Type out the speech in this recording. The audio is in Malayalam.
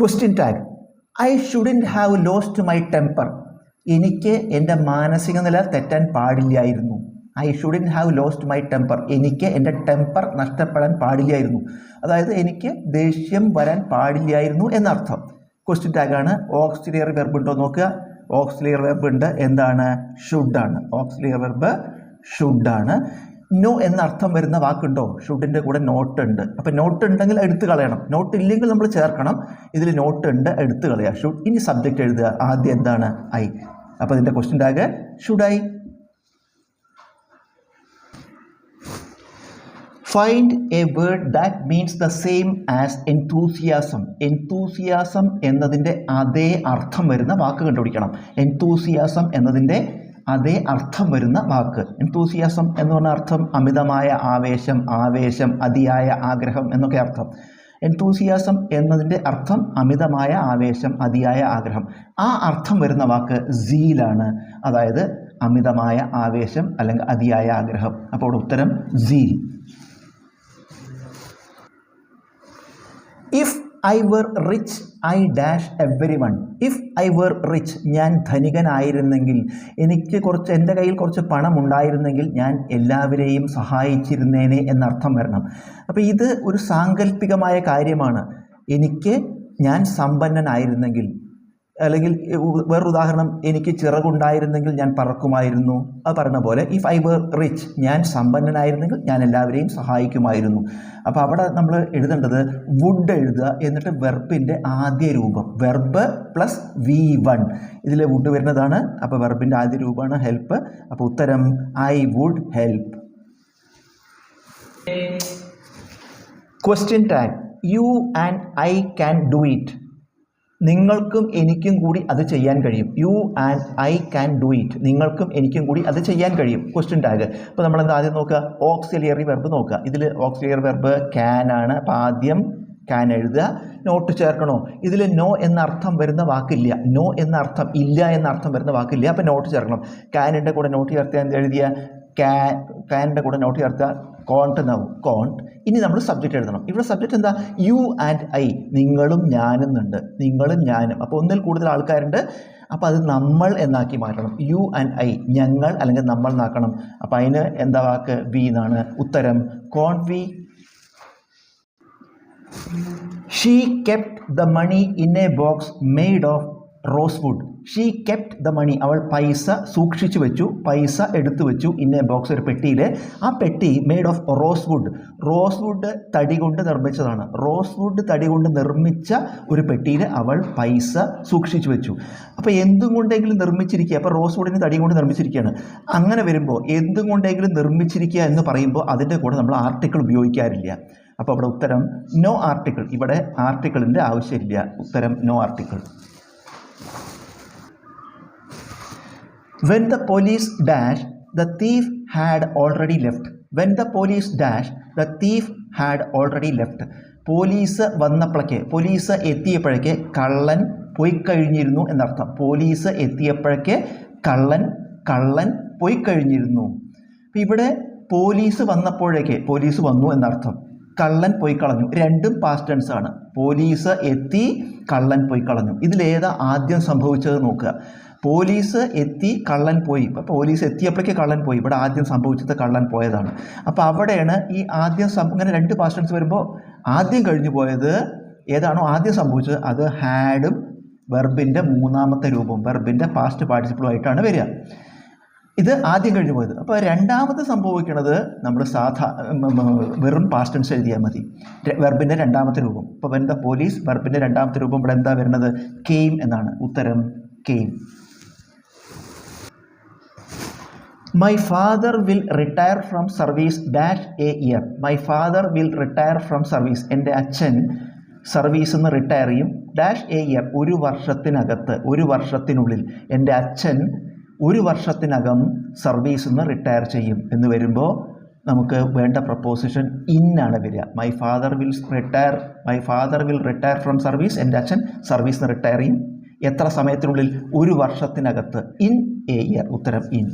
Question tag I shouldn't have lost my temper എനിക്ക് എന്റെ മാനസിക നില തെറ്റാൻ പാടില്ലായിരുന്നു. I shouldn't have lost my temper എനിക്ക് എന്റെ ടെമ്പർ നഷ്ടപ്പെടാൻ പാടില്ലായിരുന്നു. അതായത് എനിക്ക് ദേഷ്യം വരാൻ പാടില്ലായിരുന്നു എന്നർത്ഥം. ക്വസ്റ്റ്യൻ ടാഗാണ് ഓക്സിലിയർ വെർബ് ഉണ്ടോ നോക്കുക. ഓക്സിലിയർ വെർബ് ഉണ്ട്. എന്താണ്? ഷുഡാണ് ഓക്സിലിയർ വെർബ് ഷുഡാണ് നോ എന്നർത്ഥം വരുന്ന വാക്കുണ്ടോ? ഷുഡിന്റെ കൂടെ നോട്ട് ഉണ്ട് അപ്പോൾ നോട്ട് ഉണ്ടെങ്കിൽ എടുത്തു കളയണം. നോട്ട് ഇല്ലെങ്കിൽ നമ്മൾ ചേർക്കണം. ഇതിൽ നോട്ട് ഉണ്ട് എടുത്തു കളയുക. ഷുഡ് ഇനി സബ്ജക്റ്റ് എഴുതുക. ആദ്യം എന്താണ്? ഐ. അപ്പോൾ ഇതിന്റെ question tag should I? Find a word that means the same as enthusiasm enthusiasm എന്നതിന്റെ അതേ അർത്ഥം വരുന്ന വാക്ക് കണ്ടുപിടിക്കണം. എൻതൂസിയാസം എന്നതിന്റെ അതേ അർത്ഥം വരുന്ന വാക്ക്. എന്തൂസിയാസം എന്ന് പറഞ്ഞ അർത്ഥം അമിതമായ ആവേശം ആവേശം അതിയായ ആഗ്രഹം എന്നൊക്കെ അർത്ഥം. എൻതൂസിയാസം എന്നതിന്റെ അർത്ഥം അമിതമായ ആവേശം അതിയായ ആഗ്രഹം. ആ അർത്ഥം വരുന്ന വാക്ക് സീലാണ് അതായത് അമിതമായ ആവേശം അല്ലെങ്കിൽ അതിയായ ആഗ്രഹം. അപ്പോൾ ഉത്തരം seal if I were rich I dash every one if I were rich ഞാൻ ധനികനായിരുന്നെങ്കിൽ എനിക്ക് കുറച്ച് എന്റെ കയ്യിൽ കുറച്ച് പണം ഉണ്ടായിരുന്നെങ്കിൽ ഞാൻ എല്ലാവരെയും സഹായിച്ചിരുന്നേനെ എന്നർത്ഥം വരണം. അപ്പോൾ ഇത് ഒരു സാങ്കല്പികമായ കാര്യമാണ്. എനിക്ക് ഞാൻ സമ്പന്നനായിരുന്നെങ്കിൽ അല്ലെങ്കിൽ വേറൊരു ഉദാഹരണം എനിക്ക് ചിറകുണ്ടായിരുന്നെങ്കിൽ ഞാൻ പറക്കുമായിരുന്നു. അത് പറഞ്ഞ പോലെ ഐ വേർ റിച്ച് ഞാൻ സമ്പന്നനായിരുന്നെങ്കിൽ ഞാൻ എല്ലാവരെയും സഹായിക്കുമായിരുന്നു. അപ്പോൾ അവിടെ നമ്മൾ എഴുതേണ്ടത് വുഡ് എഴുതുക എന്നിട്ട് വെർബിന്റെ ആദ്യ രൂപം. വെർബ് പ്ലസ് വി വൺ ഇതിൽ വുഡ് വരുന്നതാണ്. അപ്പോൾ വെർബിന്റെ ആദ്യ രൂപമാണ് ഹെൽപ്പ് അപ്പോൾ ഉത്തരം I would help question tag you and I can do it നിങ്ങൾക്കും എനിക്കും കൂടി അത് ചെയ്യാൻ കഴിയും. You and I can do it നിങ്ങൾക്കും എനിക്കും കൂടി അത് ചെയ്യാൻ കഴിയും. ക്വസ്റ്റ്യൻ ടാഗ് അപ്പോൾ നമ്മൾ എന്താ ആദ്യം നോക്കുക? ഓക്സിലിയറി വെർബ് നോക്കുക. ഇതിൽ ഓക്സിലിയറി വെർബ് ക്യാൻ ആണ്. അപ്പോൾ ആദ്യം ക്യാൻ എഴുതുക. നോട്ട് ചേർക്കണോ? ഇതിൽ നോ എന്ന അർത്ഥം വരുന്ന വാക്കില്ല. നോ എന്ന അർത്ഥം ഇല്ല എന്ന അർത്ഥം വരുന്ന വാക്കില്ല. അപ്പോൾ നോട്ട് ചേർക്കണം. ക്യാനിന്റെ കൂടെ നോട്ട് ചേർത്ത് എഴുതിയ? ക്യാ ക്യാനിന്റെ കൂടെ നോട്ട് ചേർത്തുക കോണ്ട് എന്നാവും കോണ്ട് ഇനി നമ്മൾ സബ്ജക്റ്റ് എഴുതണം. ഇവിടെ സബ്ജക്റ്റ് എന്താ? യു ആൻഡ് ഐ നിങ്ങളും ഞാനും ഉണ്ട് നിങ്ങളും ഞാനും. അപ്പോൾ ഒന്നിൽ കൂടുതൽ ആൾക്കാരുണ്ട്. അപ്പോൾ അത് നമ്മൾ എന്നാക്കി മാറ്റണം. യു ആൻഡ് ഐ ഞങ്ങൾ അല്ലെങ്കിൽ നമ്മൾ എന്നാക്കണം. അപ്പോൾ അതിന് എന്താ വാക്ക്? വി എന്നാണ് ഉത്തരം. കോൺ V she kept the money in a box made of rosewood she kept the money അവൾ പൈസ സൂക്ഷിച്ചു വെച്ചു. പൈസ എടുത്തു വെച്ചു. ഇന്ന ബോക്സ് ഒരു പെട്ടിയിൽ ആ പെട്ടി made of rosewood rosewood തടി കൊണ്ട് നിർമ്മിച്ചതാണ്. റോസ് വുഡ് തടി കൊണ്ട് നിർമ്മിച്ച ഒരു പെട്ടിയിൽ അവൾ പൈസ സൂക്ഷിച്ചു വെച്ചു. അപ്പോൾ എന്തും കൊണ്ടെങ്കിലും നിർമ്മിച്ചിരിക്കുക. അപ്പോൾ റോസ് വുഡിന് തടി കൊണ്ട് നിർമ്മിച്ചിരിക്കുകയാണ്. അങ്ങനെ വരുമ്പോൾ എന്തും കൊണ്ടെങ്കിലും നിർമ്മിച്ചിരിക്കുക എന്ന് പറയുമ്പോൾ അതിന്റെ കൂടെ നമ്മൾ ആർട്ടിക്കിൾ ഉപയോഗിക്കാറില്ല. അപ്പോൾ അവിടെ ഉത്തരം നോ ആർട്ടിക്കിൾ ഇവിടെ ആർട്ടിക്കിളിന്റെ ആവശ്യമില്ല. ഉത്തരം no article when the police dash the thief had already left when the police dash the thief had already left police വന്നപ്പോഴേക്ക് police എത്തിയപ്പോഴേക്ക് കള്ളൻ പോയി കഴിഞ്ഞിരുന്നു എന്നർത്ഥം. പോലീസ് എത്തിയപ്പോഴേക്ക് കള്ളൻ കള്ളൻ പോയി കഴിഞ്ഞിരുന്നു. അപ്പോൾ ഇവിടെ പോലീസ് വന്നപ്പോഴേക്ക് പോലീസ് വന്നു എന്നർത്ഥം. കള്ളൻ പോയി കളഞ്ഞു. രണ്ടും പാസ്റ്റ് ടെൻസ് ആണ്. പോലീസ് എത്തി കള്ളൻ പോയി കളഞ്ഞു. ഇതിലേതാ ആദ്യം സംഭവിച്ചത് നോക്കുക. പോലീസ് എത്തി കള്ളൻ പോയി. ഇപ്പം പോലീസ് എത്തിയപ്പോഴേക്ക് കള്ളൻ പോയി. ഇവിടെ ആദ്യം സംഭവിച്ചത് കള്ളൻ പോയതാണ്. അപ്പോൾ അവിടെയാണ് ഈ ആദ്യം ഇങ്ങനെ രണ്ട് പാസ്റ്റൻസ് വരുമ്പോൾ ആദ്യം കഴിഞ്ഞു പോയത് ഏതാണോ ആദ്യം സംഭവിച്ചത്. അത് ഹാഡും വെർബിന്റെ മൂന്നാമത്തെ രൂപം വെർബിന്റെ പാസ്റ്റ് പാർട്ടിസിപ്പിളുമായിട്ടാണ് വരിക. ഇത് ആദ്യം കഴിഞ്ഞു പോയത്. അപ്പോൾ രണ്ടാമത് സംഭവിക്കുന്നത് നമ്മൾ സാധാ വെറും പാസ്റ്റ് ടെൻസ് എഴുതിയാൽ മതി. വെർബിന്റെ രണ്ടാമത്തെ രൂപം. ഇപ്പോൾ എന്താ പോലീസ് വെർബിന്റെ രണ്ടാമത്തെ രൂപം ഇവിടെ എന്താ വരുന്നത്? കെയിം എന്നാണ്. ഉത്തരം came my father will retire from service dash a year my father will retire from service എന്റെ അച്ഛൻ സർവീസിൽ നിന്ന് റിട്ടയർ ചെയ്യും. ഡാഷ് എ ഇയർ ഒരു വർഷത്തിനകത്ത് ഒരു വർഷത്തിനുള്ളിൽ എന്റെ അച്ഛൻ ഒരു വർഷത്തിനകം സർവീസിൽ നിന്ന് റിട്ടയർ ചെയ്യും. എന്ന് വരുമ്പോൾ നമുക്ക് വേണ്ട പ്രപ്പോസിഷൻ ഇൻ ആണ് വരിക. My father will retire my father will retire from service എന്റെ അച്ഛൻ സർവീസിൽ നിന്ന് റിട്ടയർ ചെയ്യും. എത്ര സമയത്തിനുള്ളിൽ? ഒരു വർഷത്തിനകത്ത്. ഇൻ എ ഇയർ ഉത്തരം ഇൻ